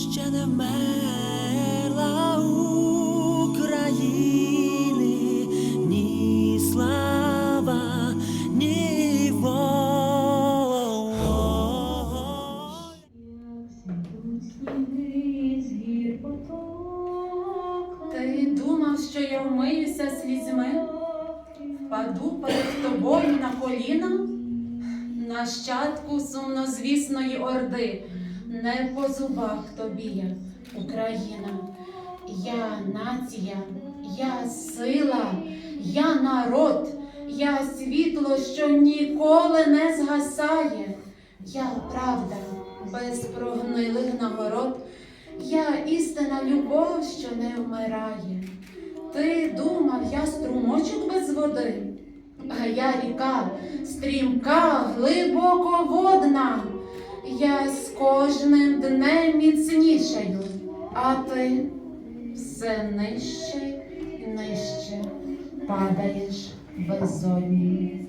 ще не вмерла України, ні слава, ні воля. Ти думав, що я вмиюся слізьми, впаду перед тобою на коліна, нащадку сумнозвісної орди, не по зубах тобі, Україна. Я нація, я сила, я народ, я світло, що ніколи не згасає. Я правда без прогнилих нагород. Я істина любов, що не вмирає. Ти думав, я струмочок без води, а я ріка стрімка, глибоководна. Я кожним днем міцнішаю, а ти все нижче і нижче падаєш безодні.